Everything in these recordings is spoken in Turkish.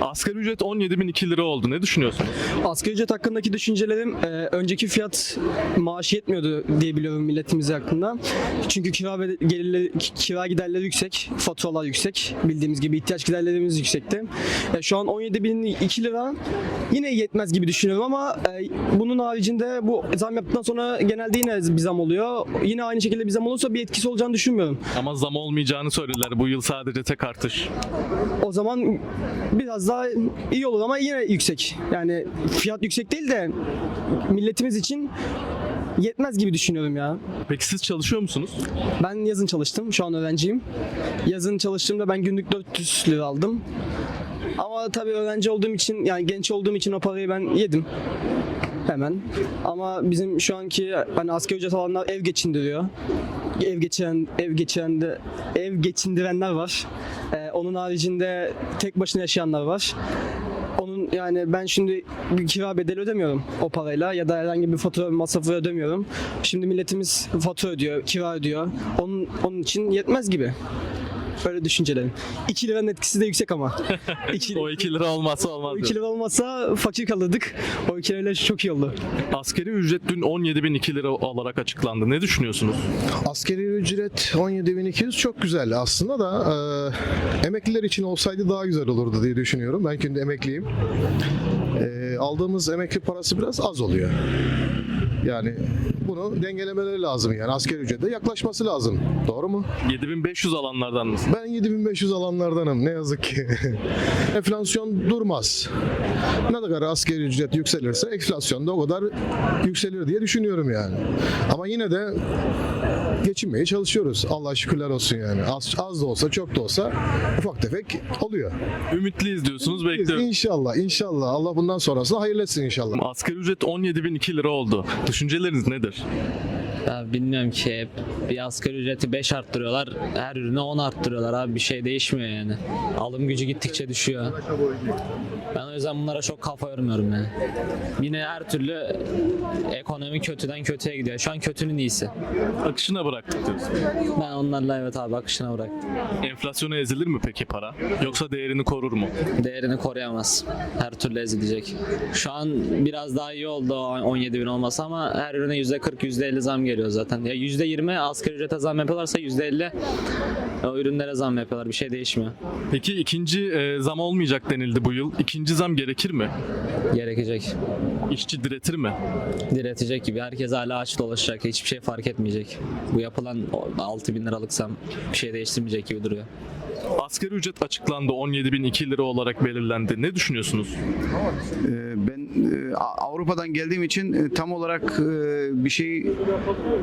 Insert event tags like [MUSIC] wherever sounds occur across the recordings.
Asgari ücret 17.002 lira oldu. Ne düşünüyorsunuz? Asgari ücret hakkındaki düşüncelerim e, önceki fiyat maaş yetmiyordu diye biliyorum milletimiz hakkında. Çünkü kira ve gelirleri, kira giderleri yüksek, faturalar yüksek. Bildiğimiz gibi ihtiyaç giderlerimiz yüksekti. E, şu an 17.002 lira yine yetmez gibi düşünüyorum ama e, bunun haricinde bu zam yaptıktan sonra genelde yine bir zam oluyor. Yine aynı şekilde bir zam olursa bir etkisi olacağını düşünmüyorum. Ama zam olmayacağını söylediler. Bu yıl sadece tek artış. O zaman biraz daha iyi olur ama yine yüksek. Yani fiyat yüksek değil de milletimiz için yetmez gibi düşünüyorum ya. Peki siz çalışıyor musunuz? Ben yazın çalıştım. Şu an öğrenciyim. Yazın çalıştığımda ben günlük 400 lira aldım. Ama tabii öğrenci olduğum için yani genç olduğum için o parayı ben yedim. Hemen. Ama bizim şu anki hani asgari ücret alanlar ev geçindiriyor. Ev geçiren ev geçiren de ev geçindirenler var. Onun haricinde tek başına yaşayanlar var. Onun yani ben şimdi bir kira bedeli ödemiyorum o parayla ya da herhangi bir fatura masrafı ödemiyorum. Şimdi milletimiz fatura ödüyor, kira ödüyor. Onun onun için yetmez gibi. Öyle düşüncelerim. 2 liranın etkisi de yüksek ama. [LAUGHS] 2, O 2 lira olmazsa olmaz. 2 lira olmasa fakir kalırdık. O 2 lirayla çok iyi oldu. Asgari ücret dün 17.002 lira olarak açıklandı. Ne düşünüyorsunuz? Askeri ücret 17.200 çok güzel aslında da e, emekliler için olsaydı daha güzel olurdu diye düşünüyorum. Ben kendi emekliyim. E, aldığımız emekli parası biraz az oluyor. Yani bunu dengelemeleri lazım yani asgari ücrete yaklaşması lazım. Doğru mu? 7500 alanlardan mısın? Ben 7500 alanlardanım ne yazık ki. [LAUGHS] enflasyon durmaz. Ne kadar asgari ücret yükselirse enflasyon da o kadar yükselir diye düşünüyorum yani. Ama yine de geçinmeye çalışıyoruz. Allah şükürler olsun yani. Az, az da olsa çok da olsa ufak tefek oluyor. Ümitliyiz diyorsunuz. Bekliyorum. İnşallah inşallah Allah bundan sonrasını hayırlı etsin inşallah. Asgari ücret 17.002 lira oldu. Düşünceleriniz nedir? Ya bilmiyorum ki hep bir asgari ücreti 5 arttırıyorlar. Her ürüne 10 arttırıyorlar abi bir şey değişmiyor yani. Alım gücü gittikçe düşüyor. Ben o yüzden bunlara çok kafa yormuyorum yani. Yine her türlü ekonomi kötüden kötüye gidiyor. Şu an kötünün iyisi. Akışına bıraktık diyorsun. Ben onlarla evet abi akışına bıraktım. Enflasyona ezilir mi peki para? Yoksa değerini korur mu? Değerini koruyamaz. Her türlü ezilecek. Şu an biraz daha iyi oldu o 17 bin olması ama her ürüne %40 %50 zam geliyor zaten. Ya %20 asgari ücrete zam yapıyorlarsa %50 o ürünlere zam yapıyorlar. Bir şey değişmiyor. Peki ikinci e, zam olmayacak denildi bu yıl. İkinci zam gerekir mi? Gerekecek. İşçi diretir mi? Diretecek gibi. Herkes hala aç dolaşacak. Hiçbir şey fark etmeyecek. Bu yapılan 6 bin liralık zam bir şey değiştirmeyecek gibi duruyor. Asgari ücret açıklandı 17.002 lira olarak belirlendi. Ne düşünüyorsunuz? Ee, Ben e, Avrupa'dan geldiğim için e, tam olarak e, bir şey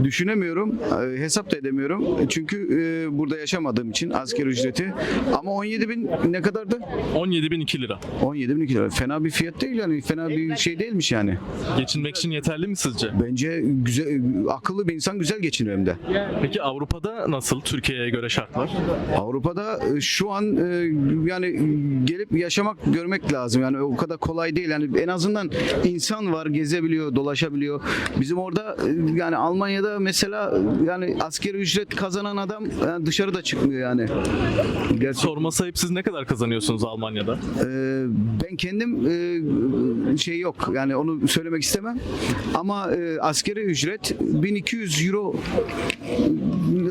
düşünemiyorum, hesap da edemiyorum. Çünkü burada yaşamadığım için asgari ücreti. Ama 17 bin ne kadardı? 17.002 lira. 17 bin iki lira. Fena bir fiyat değil yani, fena bir şey değilmiş yani. Geçinmek için yeterli mi sizce? Bence güzel, akıllı bir insan güzel geçiniyor hem de. Peki Avrupa'da nasıl Türkiye'ye göre şartlar? Avrupa'da şu an e, yani gelip yaşamak görmek lazım. Yani o kadar kolay değil. Yani en azından insan var gezebiliyor dolaşabiliyor. Bizim orada e, yani Almanya'da mesela yani askeri ücret kazanan adam yani dışarıda çıkmıyor yani. Gerçi, Sorması ayıp siz ne kadar kazanıyorsunuz Almanya'da? e, ben kendim e, şey yok. Yani onu söylemek istemem. Ama e, askeri ücret 1200 euro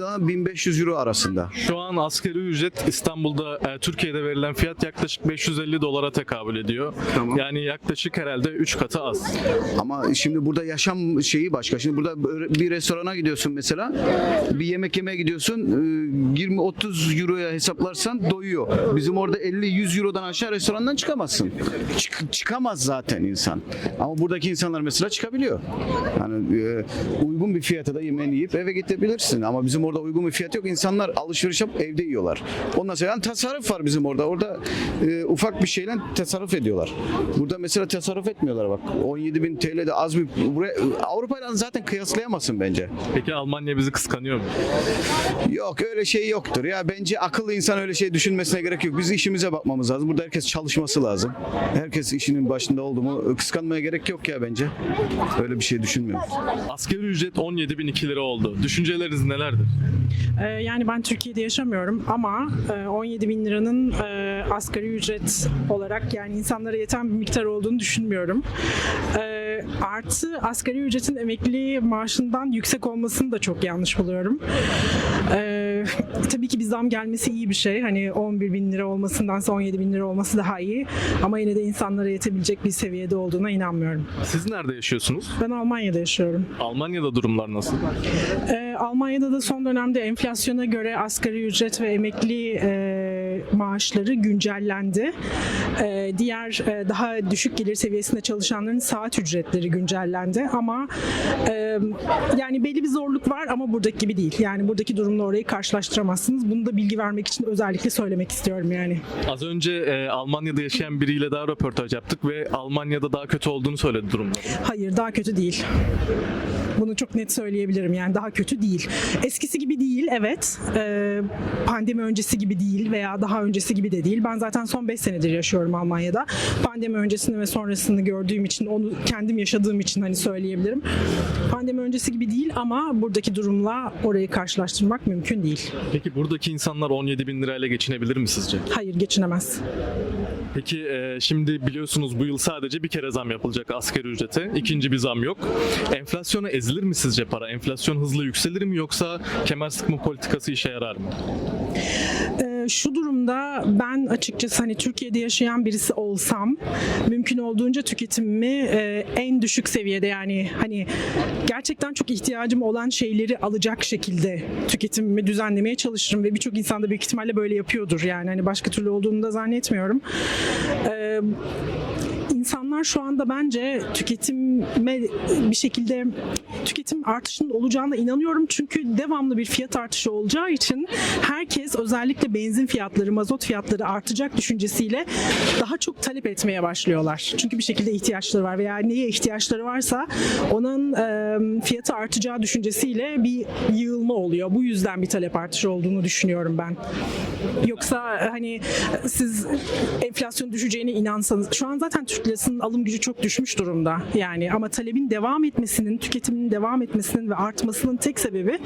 ile 1500 euro arasında Şu an asgari ücret İstanbul'da e, Türkiye'de verilen fiyat yaklaşık 550 dolara tekabül ediyor. Tamam. Yani yaklaşık herhalde 3 katı az. Ama şimdi burada yaşam şeyi başka. Şimdi burada bir restorana gidiyorsun mesela. Bir yemek yemeye gidiyorsun. e, 20-30 euroya hesaplarsan doyuyor. Bizim orada 50-100 eurodan aşağı restorandan çıkamazsın. Çık- çıkamaz zaten insan. Ama buradaki insanlar mesela çıkabiliyor. Yani e, uygun bir fiyata da yemeğini yiyip eve gidebilirsin. Ama bizim orada uygun bir fiyat yok. İnsanlar alışveriş yapıp evde yiyorlar. Ondan sonra yani tasarruf var bizim orada. Orada e, ufak bir şeyle tasarruf ediyorlar. Burada mesela tasarruf etmiyorlar bak. 17 bin TL de az bir... Buraya, Avrupa'yla zaten kıyaslayamazsın bence. Peki Almanya bizi kıskanıyor mu? Yok öyle şey yoktur. Ya bence akıllı insan öyle şey düşünmesine gerek yok. Biz işimize bakmamız lazım. Burada herkes çalışması lazım. Herkes işinin başında oldu mu kıskanmaya gerek yok ya bence. Öyle bir şey düşünmüyorum. Asgari ücret 17.002 lira oldu. Düşünceleriniz nelerdir? Ee, yani ben Türkiye'de yaşamıyorum ama e, 17 bin liranın e, asgari ücret olarak yani insanlara yeten bir miktar olduğunu düşünmüyorum. Ee, artı asgari ücretin emekli maaşından yüksek olmasını da çok yanlış buluyorum. Ee, [LAUGHS] tabii ki bir zam gelmesi iyi bir şey. Hani 11 bin lira olmasındansa 17 bin lira olması daha iyi. Ama yine de insanlara yetebilecek bir seviyede olduğuna inanmıyorum. Siz nerede yaşıyorsunuz? Ben Almanya'da yaşıyorum. Almanya'da durumlar nasıl? Ee, Almanya'da da son dönemde enflasyona göre asgari ücret ve emekli e, maaşları güncellendi. E, diğer e, daha düşük gelir seviyesinde çalışanların saat ücretleri güncellendi ama e, yani belli bir zorluk var ama buradaki gibi değil. Yani buradaki durumla orayı karşılaştıramazsınız. Bunu da bilgi vermek için özellikle söylemek istiyorum yani. Az önce e, Almanya'da yaşayan biriyle daha röportaj yaptık ve Almanya'da daha kötü olduğunu söyledi durumları. Hayır daha kötü değil. Bunu çok net söyleyebilirim yani daha kötü değil. Eskisi gibi değil evet. Ee, pandemi öncesi gibi değil veya daha öncesi gibi de değil. Ben zaten son 5 senedir yaşıyorum Almanya'da. Pandemi öncesini ve sonrasını gördüğüm için onu kendim yaşadığım için hani söyleyebilirim. Pandemi öncesi gibi değil ama buradaki durumla orayı karşılaştırmak mümkün değil. Peki buradaki insanlar 17 bin lirayla geçinebilir mi sizce? Hayır geçinemez. Peki e, şimdi biliyorsunuz bu yıl sadece bir kere zam yapılacak asgari ücrete. İkinci bir zam yok. Enflasyona ezilir mi sizce para? Enflasyon hızlı yükselir mi yoksa kemer sıkma politikası işe yarar mı? Ee, şu durumda ben açıkçası hani Türkiye'de yaşayan birisi olsam mümkün olduğunca tüketimimi e, en düşük seviyede yani hani gerçekten çok ihtiyacım olan şeyleri alacak şekilde tüketimimi düzenlemeye çalışırım ve birçok insan da büyük ihtimalle böyle yapıyordur yani hani başka türlü olduğunu da zannetmiyorum. Ee, insanlar şu anda bence tüketime bir şekilde tüketim artışının olacağına inanıyorum. Çünkü devamlı bir fiyat artışı olacağı için herkes özellikle benzin fiyatları, mazot fiyatları artacak düşüncesiyle daha çok talep etmeye başlıyorlar. Çünkü bir şekilde ihtiyaçları var veya neye ihtiyaçları varsa onun e, fiyatı artacağı düşüncesiyle bir yığılma oluyor. Bu yüzden bir talep artışı olduğunu düşünüyorum ben. Yoksa hani siz enflasyon düşeceğine inansanız şu an zaten Türk lirasının alım gücü çok düşmüş durumda. Yani ama talebin devam etmesinin, tüketimin devam etmesinin ve artmasının tek sebebi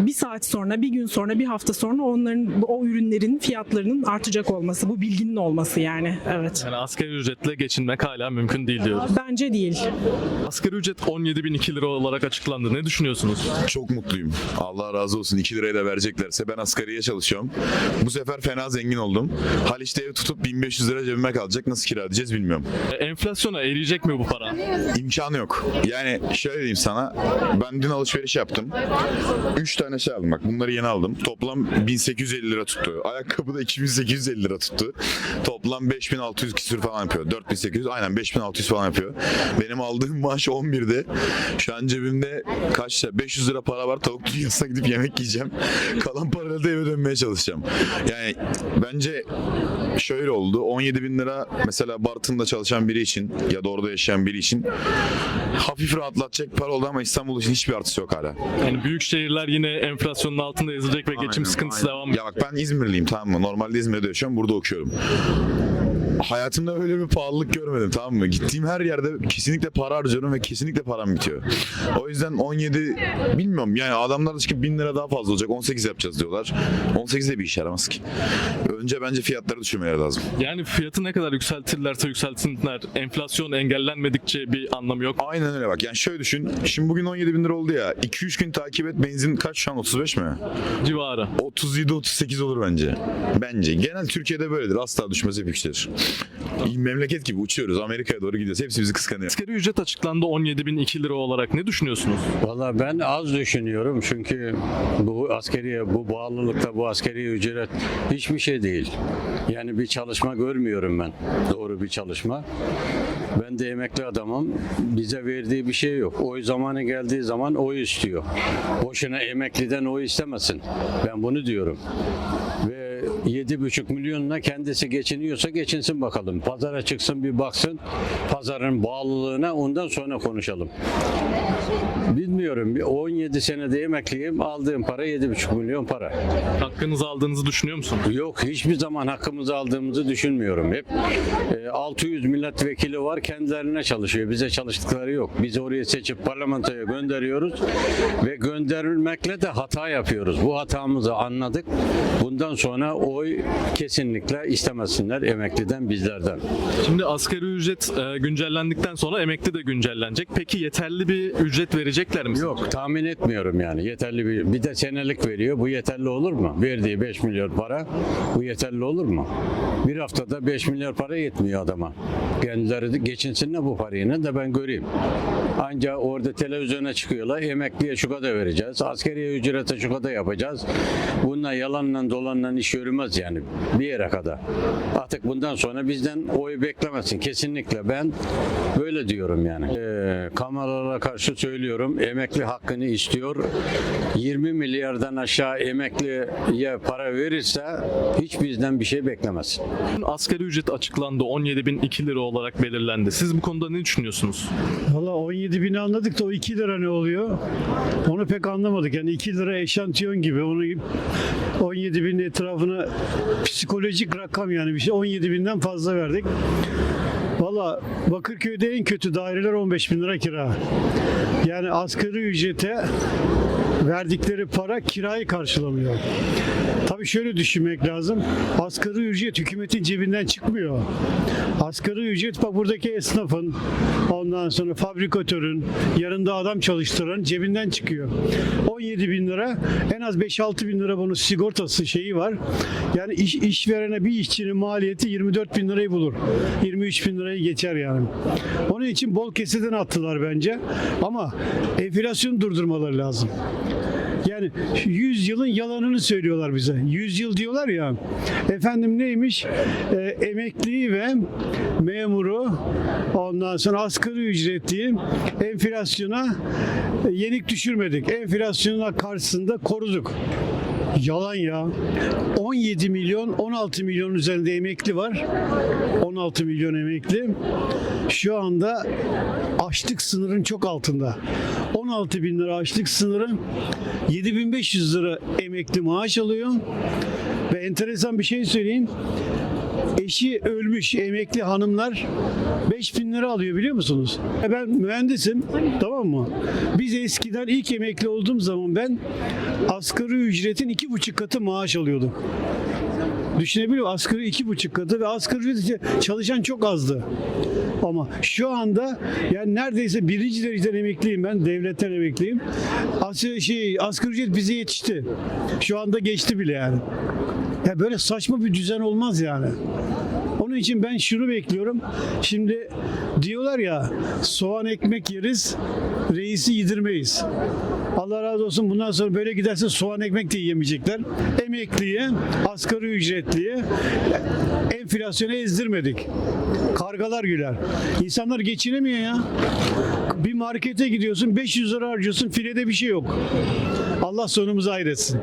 bir saat sonra, bir gün sonra, bir hafta sonra onların o ürünlerin fiyatlarının artacak olması, bu bilginin olması yani. Evet. Yani asgari ücretle geçinmek hala mümkün değil diyoruz. Bence değil. Asgari ücret 17.002 lira olarak açıklandı. Ne düşünüyorsunuz? Çok mutluyum. Allah razı olsun. 2 liraya da vereceklerse ben asgariye çalışıyorum. Bu sefer fena zengin oldum. Haliç'te ev tutup 1500 lira cebime kalacak. Nasıl kira ödeyeceğiz bilmiyorum. E, Enflasyona eriyecek mi bu para? İmkanı yok. Yani şöyle diyeyim sana. Ben dün alışveriş yaptım. 3 tane şey aldım bak. Bunları yeni aldım. Toplam 1850 lira tuttu. Ayakkabı da 2850 lira tuttu. Toplam 5600 küsür falan yapıyor. 4800 aynen 5600 falan yapıyor. Benim aldığım [LAUGHS] maaş 11'de. Şu an cebimde kaç lira? 500 lira para var. Tavuk dünyasına gidip yemek yiyeceğim. [LAUGHS] Kalan parayla da eve dönmeye çalışacağım. Yani bence şöyle oldu. 17 bin lira mesela Bartın'da çalışan biri için ya da orada yaşayan biri için hafif rahatlatacak para oldu ama İstanbul için hiçbir artısı yok hala. Yani büyük şehirler yine enflasyonun altında ezilecek ve geçim Aynen, sıkıntısı aynen. devam edecek. Ya bak ben İzmirliyim tamam mı? Normalde İzmir'de yaşıyorum. Burada okuyorum. Hayatımda öyle bir pahalılık görmedim tamam mı? Gittiğim her yerde kesinlikle para harcıyorum ve kesinlikle param bitiyor. O yüzden 17 bilmiyorum yani adamlar da çıkıp 1000 lira daha fazla olacak 18 yapacağız diyorlar. 18 de bir işe yaramaz ki. Önce bence fiyatları düşürmeleri lazım. Yani fiyatı ne kadar yükseltirlerse yükselsinler enflasyon engellenmedikçe bir anlamı yok. Aynen öyle bak yani şöyle düşün. Şimdi bugün 17 bin lira oldu ya. 2-3 gün takip et benzin kaç şu an 35 mi? Civarı. 37-38 olur bence. Bence. Genel Türkiye'de böyledir. Asla düşmez hep yükselir. Memleket gibi uçuyoruz. Amerika'ya doğru gidiyoruz. Hepsi bizi kıskanıyor. Asgari ücret açıklandı 17.002 lira olarak. Ne düşünüyorsunuz? Valla ben az düşünüyorum çünkü bu askeriye, bu bağlılıkta bu askeri ücret hiçbir şey değil. Yani bir çalışma görmüyorum ben. Doğru bir çalışma. Ben de emekli adamım. Bize verdiği bir şey yok. Oy zamanı geldiği zaman oy istiyor. Boşuna emekliden oy istemesin. Ben bunu diyorum. Ve 7,5 milyonla kendisi geçiniyorsa geçinsin bakalım. Pazara çıksın bir baksın pazarın bağlılığına ondan sonra konuşalım. Bilmiyorum bir 17 senede emekliyim aldığım para 7,5 milyon para. Hakkınızı aldığınızı düşünüyor musunuz? Yok hiçbir zaman hakkımızı aldığımızı düşünmüyorum. Hep e, 600 milletvekili var kendilerine çalışıyor. Bize çalıştıkları yok. Biz oraya seçip parlamentoya gönderiyoruz ve gönderilmekle de hata yapıyoruz. Bu hatamızı anladık. Bundan sonra oy kesinlikle istemesinler emekliden bizlerden. Şimdi asgari ücret e, güncellendikten sonra emekli de güncellenecek. Peki yeterli bir ücret verecekler mi? Yok tahmin etmiyorum yani yeterli bir bir de senelik veriyor bu yeterli olur mu? Verdiği 5 milyar para bu yeterli olur mu? Bir haftada 5 milyar para yetmiyor adama. Kendileri geçinsinler bu parayı de ben göreyim. Anca orada televizyona çıkıyorlar emekliye şu kadar vereceğiz askeriye ücrete şu kadar yapacağız. Bununla yalanla dolanla iş yürümez yani bir yere kadar. Artık bundan sonra bizden oy beklemesin kesinlikle ben böyle diyorum yani. Ee, kameralara karşı söylüyorum emekli hakkını istiyor. 20 milyardan aşağı emekliye para verirse hiç bizden bir şey beklemesin. Asgari ücret açıklandı. 17.002 lira olarak belirlendi. Siz bu konuda ne düşünüyorsunuz? Valla 17 bini anladık da o 2 lira ne oluyor? Onu pek anlamadık. Yani 2 lira eşantiyon gibi. Onu 17 binin etrafına psikolojik rakam yani bir şey. 17 binden fazla verdik. Valla Bakırköy'de en kötü daireler 15 bin lira kira. Yani asgari ücrete verdikleri para kirayı karşılamıyor. Tabii şöyle düşünmek lazım. Asgari ücret hükümetin cebinden çıkmıyor. Asgari ücret bak buradaki esnafın, ondan sonra fabrikatörün, yanında adam çalıştıran cebinden çıkıyor. 17 bin lira, en az 5-6 bin lira bunun sigortası şeyi var. Yani iş, işverene bir işçinin maliyeti 24 bin lirayı bulur. 23 bin lirayı geçer yani. Onun için bol keseden attılar bence. Ama enflasyonu durdurmaları lazım. Yani 100 yılın yalanını söylüyorlar bize. 100 yıl diyorlar ya. Efendim neymiş? Ee, emekliyi ve memuru ondan sonra asgari ücretliyi enflasyona e, yenik düşürmedik. Enflasyona karşısında koruduk. Yalan ya. 17 milyon, 16 milyon üzerinde emekli var. 16 milyon emekli. Şu anda açlık sınırın çok altında. 16 bin lira açlık sınırı 7500 lira emekli maaş alıyor. Ve enteresan bir şey söyleyeyim. Eşi ölmüş emekli hanımlar 5000 lira alıyor biliyor musunuz? Ben mühendisim tamam mı? Biz eskiden ilk emekli olduğum zaman ben asgari ücretin iki buçuk katı maaş alıyorduk. Düşünebiliyor musun? Asgari iki buçuk katı ve asgari ücret çalışan çok azdı. Ama şu anda yani neredeyse birinci dereceden emekliyim ben. Devletten emekliyim. As şey, asgari ücret bize yetişti. Şu anda geçti bile yani. Ya böyle saçma bir düzen olmaz yani. Onun için ben şunu bekliyorum. Şimdi diyorlar ya soğan ekmek yeriz, reisi yedirmeyiz. Allah razı olsun bundan sonra böyle giderse soğan ekmek de yiyemeyecekler. Emekliye, asgari ücretliye enflasyonu ezdirmedik. Kargalar güler. İnsanlar geçinemiyor ya. Bir markete gidiyorsun 500 lira harcıyorsun filede bir şey yok. Allah sonumuzu hayretsin.